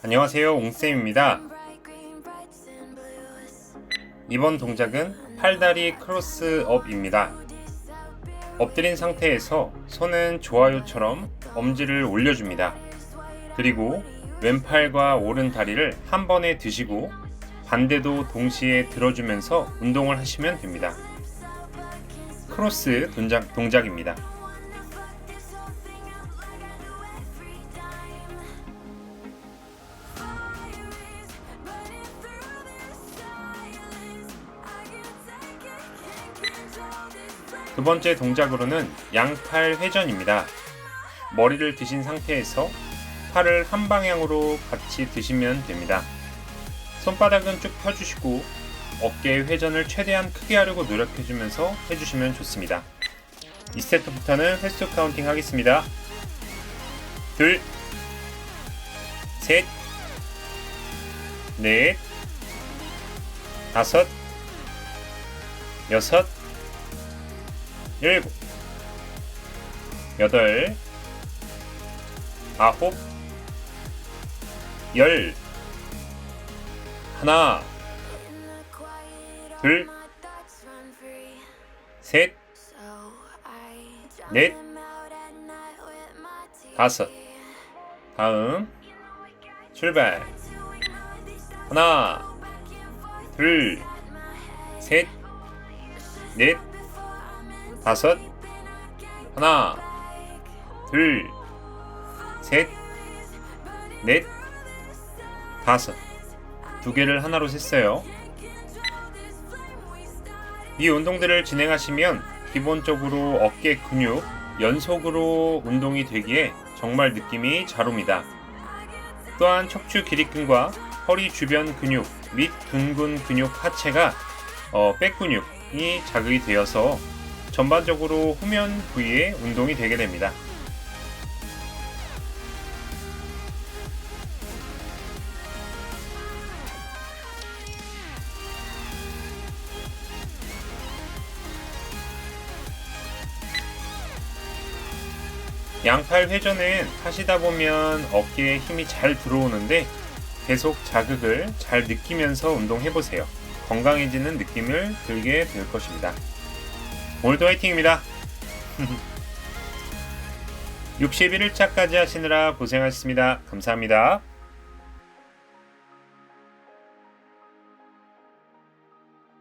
안녕하세요 옹쌤입니다. 이번 동작은 팔다리 크로스업입니다. 엎드린 상태에서 손은 좋아요처럼 엄지를 올려줍니다. 그리고 왼팔과 오른 다리를 한 번에 드시고 반대도 동시에 들어주면서 운동을 하시면 됩니다. 크로스 동작, 동작입니다 두 번째 동작으로는 양팔 회전입니다. 머리를 드신 상태에서 팔을 한 방향으로 같이 드시면 됩니다. 손바닥은 쭉 펴주시고 어깨 회전을 최대한 크게 하려고 노력해주면서 해주시면 좋습니다. 2세트부터는 횟수 카운팅 하겠습니다. 둘, 셋, 넷, 다섯, 여섯, 일곱, 여덟, 아홉, 열, 하나, 둘, 셋, 넷, 다섯. 다음 출발. 하나, 둘, 셋, 넷, 다섯, 하나, 둘, 셋, 넷, 다섯. 두 개를 하나로 셌어요. 이 운동들을 진행하시면 기본적으로 어깨 근육 연속으로 운동이 되기에 정말 느낌이 잘 옵니다. 또한 척추 기립근과 허리 주변 근육 및 등근 근육 하체가 어, 백 근육이 자극이 되어서 전반적으로 후면 부위에 운동이 되게 됩니다. 양팔 회전은 하시다 보면 어깨에 힘이 잘 들어오는데 계속 자극을 잘 느끼면서 운동해 보세요. 건강해지는 느낌을 들게 될 것입니다. 오늘도 화이팅입니다. 61일차까지 하시느라 고생하셨습니다. 감사합니다.